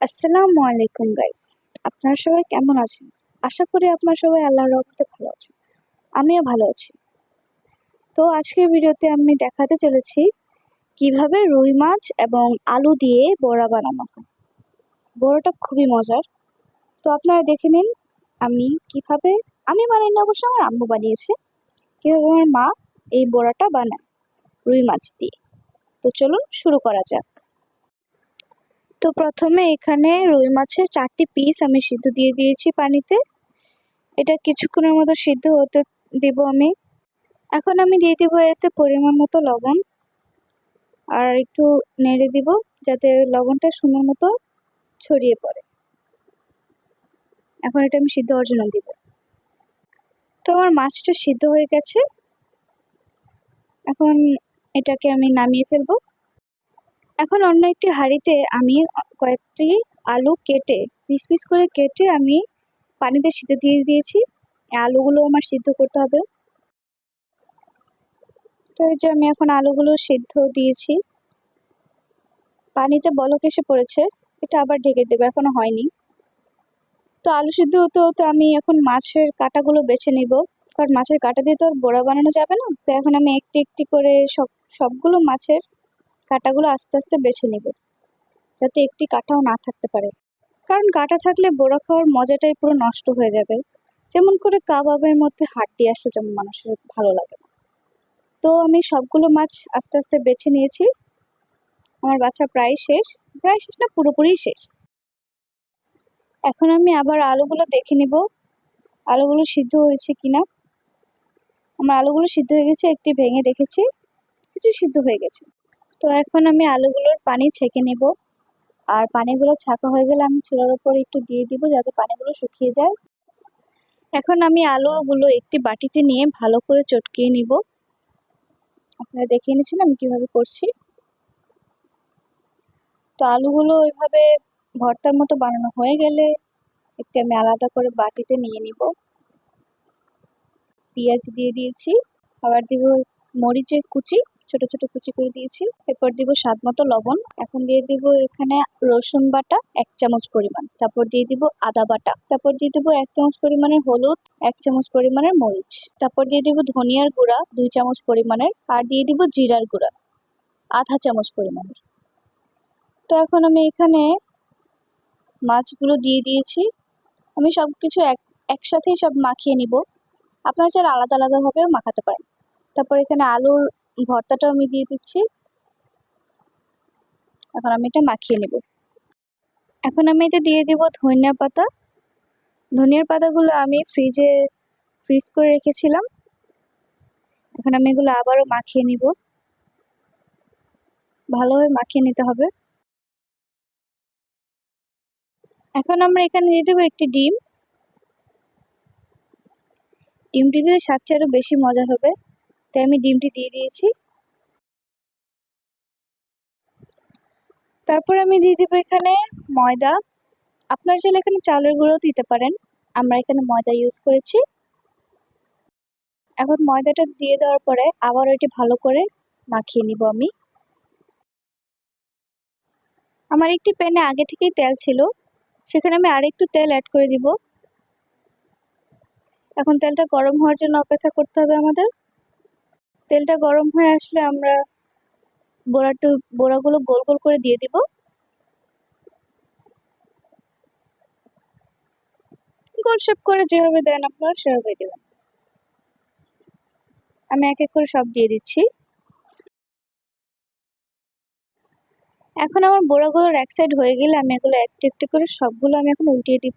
আসসালামু আলাইকুম গাইস আপনারা সবাই কেমন আছেন? আশা করি আপনারা সবাই আল্লাহর রহমতে ভালো আছেন। আমিও ভালো আছি। তো আজকের ভিডিওতে আমি দেখাতে চলেছি কীভাবে রুই মাছ এবং আলু দিয়ে বড়া বানানো হয়। বড়াটা খুবই মজার। তো আপনারা দেখে নিন, আমি কীভাবে, আমি বানাই না অবশ্য আমার আম্মু বানিয়েছে, কীভাবে আমার মা এই বড়াটা বানায় রুই মাছ দিয়ে। তো চলুন শুরু করা যাক। তো প্রথমে এখানে রুই মাছের চারটি পিস আমি সিদ্ধ দিয়ে দিয়েছি পানিতে। এটা কিছুক্ষণের মতো সিদ্ধ হতে দেব আমি। এখন আমি দিয়ে দেবো এতে পরিমাণ মতো লবণ। আর একটু নেড়ে দিব যাতে লবণটা সুন্দর মতো ছড়িয়ে পড়ে। এখন এটা আমি সিদ্ধ অর্জন দিব। তো আমার মাছটা সিদ্ধ হয়ে গেছে। এখন এটাকে আমি নামিয়ে ফেলব। এখন অন্য একটি হাঁড়িতে আমি কয়েকটি আলু কেটে পিস পিস করে কেটে আমি পানিতে সিদ্ধ দিয়ে দিয়েছি। আলুগুলো আমার সিদ্ধ করতে হবে। তো এই যে আমি এখন আলুগুলো সিদ্ধ দিয়েছি। পানিতে বলক এসে পড়েছে, এটা আবার ঢেকে দেবো, এখনও হয়নি। তো আলু সিদ্ধ হতে হতে আমি এখন মাছের কাঁটাগুলো বেছে নিব। কারণ মাছের কাঁটা দিয়ে তো আর বড়া বানানো যাবে না। তো এখন আমি একটি একটি করে সব, সবগুলো মাছের কাঁটাগুলো আস্তে আস্তে বেছে নেব, যাতে একটি কাঁটাও না থাকতে পারে। কারণ কাঁটা থাকলে বড়া খাওয়ার মজাটাই পুরো নষ্ট হয়ে যাবে। যেমন করে কাবাবের মধ্যে হাড্ডি আসলে যেমন মানুষের ভালো লাগে না। তো আমি সবগুলো মাছ আস্তে আস্তে বেছে নিয়েছি। আমার বাছা প্রায় শেষ প্রায় শেষ না, পুরোপুরি শেষ। এখন আমি আবার আলুগুলো দেখে নেব, আলুগুলো সিদ্ধ হয়েছে কিনা। আমার আলুগুলো সিদ্ধ হয়ে গেছে, একটি ভেঙে দেখেছি, কিছু সিদ্ধ হয়ে গেছে। তো এখন আমি আলুগুলোর পানি ছেঁকে নেব। আর পানিগুলো ছাঁকা হয়ে গেলে আমি চুলার উপর একটু দিয়ে দিব যাতে পানিগুলো শুকিয়ে যায়। এখন আমি আলুগুলো একটি বাটিতে নিয়ে ভালো করে চটকিয়ে নিব। আপনারা দেখিয়ে নিয়েছেন আমি কীভাবে করছি। তো আলুগুলো ওইভাবে ভর্তার মতো বানানো হয়ে গেলে একটি আমি আলাদা করে বাটিতে নিয়ে নিব। পেঁয়াজ দিয়ে দিয়েছি, আবার দিব মরিচের কুচি। ছোট ছোট কুচি করে দিয়েছি। এরপর দিব স্বাদ মতো লবণ। এখন দিয়ে দিব এখানে রসুন বাটা এক চামচ পরিমাণ। তারপর দিয়ে দিব আদা বাটা। তারপর দিয়ে দিব এক চামচ পরিমাণের হলুদ, এক চামচ পরিমাণের মরিচ। তারপর দিয়ে দিব ধনিয়ার গুঁড়া, দুই চামচ পরিমাণের। আর দিয়ে দিব জিরার গুঁড়া, আধা চামচ পরিমাণের। তো এখন আমি এখানে মাছগুলো দিয়ে দিয়েছি। আমি সব কিছু এক, একসাথেই সব মাখিয়ে নিব। আপনারা চাইলে আলাদা আলাদাভাবেও মাখাতে পারেন। তারপর এখানে আলুর ভর্তাটাও আমি দিয়ে দিচ্ছি। এখন আমি এটা মাখিয়ে নেব। এখন আমি এটা দিয়ে দিব ধনিয়া পাতা। ধনিয়ার পাতাগুলো আমি ফ্রিজে ফ্রিজ করে রেখেছিলাম। এখন আমি এগুলো আবারও মাখিয়ে নিব। ভালোভাবে মাখিয়ে নিতে হবে। এখন আমরা এখানে দিয়ে দেবো একটি ডিম। ডিমটি দিলে স্বাদটা আরও বেশি মজা হবে। তাই আমি ডিমটি দিয়ে দিয়েছি। তারপর আমি দিয়ে দেবো এখানে ময়দা। আপনার চাইলে এখানে চালের গুঁড়োও দিতে পারেন। আমরা এখানে ময়দা ইউজ করেছি। এখন ময়দাটা দিয়ে দেওয়ার পরে আবার এটি ভালো করে মাখিয়ে নিব আমি। আমার একটি প্যানে আগে থেকেই তেল ছিল। সেখানে আমি আরেকটু তেল অ্যাড করে দিব। এখন তেলটা গরম হওয়ার জন্য অপেক্ষা করতে হবে আমাদের। তেলটা গরম হয়ে আসলে আমরা বড়াটু, বড়াগুলো গোল গোল করে দিয়ে দিব। গোল শেপ করে যেভাবে দেন আপনারা সেভাবে দেবেন। আমি এক এক করে সব দিয়ে দিচ্ছি। এখন আমার বড়াগুলোর এক সাইড হয়ে গেলে আমি এগুলো একটু একটু করে সবগুলো আমি এখন উল্টিয়ে দিব।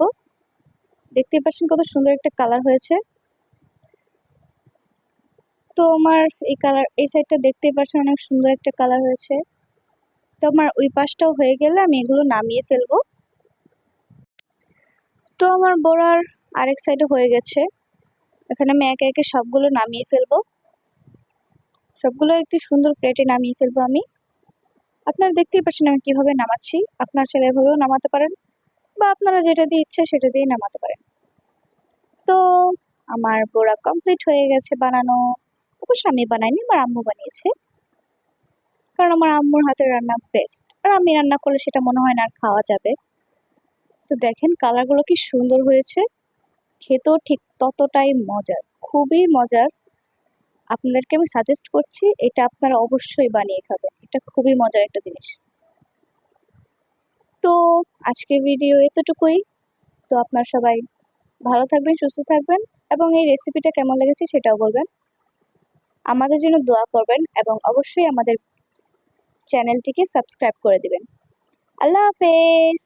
দেখতে পাচ্ছেন কত সুন্দর একটা কালার হয়েছে। তো আমার এই কালার এই সাইডটা দেখতেই পাচ্ছেন অনেক সুন্দর একটা কালার হয়েছে। তো আমার ওই পাশটাও হয়ে গেলে আমি এগুলো নামিয়ে ফেলব। তো আমার বড়ার আরেক সাইডে হয়ে গেছে। এখানে আমি একে একে সবগুলো নামিয়ে ফেলব। সবগুলো একটি সুন্দর প্লেটে নামিয়ে ফেলব আমি। আপনারা দেখতেই পাচ্ছেন আমি কীভাবে নামাচ্ছি। আপনার ছেলে এভাবেও নামাতে পারেন বা আপনারা যেটা দিয়ে ইচ্ছে সেটা দিয়ে নামাতে পারেন। তো আমার বড়া কমপ্লিট হয়ে গেছে বানানো। অবশ্য আমি বানাইনি, আমার আম্মু বানিয়েছে। কারণ আমার আম্মুর হাতের রান্না বেস্ট আর আমি রান্না করলে সেটা মনে হয় না আর খাওয়া যাবে। তো দেখেন কালারগুলো কি সুন্দর হয়েছে। খেতেও ঠিক ততটাই মজার, খুবই মজার। আপনাদেরকে আমি সাজেস্ট করছি, এটা আপনারা অবশ্যই বানিয়ে খাবেন। এটা খুবই মজার একটা জিনিস। তো আজকের ভিডিও এতটুকুই। তো আপনার সবাই ভালো থাকবেন, সুস্থ থাকবেন এবং এই রেসিপিটা কেমন লেগেছে সেটাও বলবেন। আমাদের জন্য দোয়া করবেন এবং অবশ্যই আমাদের চ্যানেলটিকে সাবস্ক্রাইব করে দেবেন। আল্লাহ হাফেজ।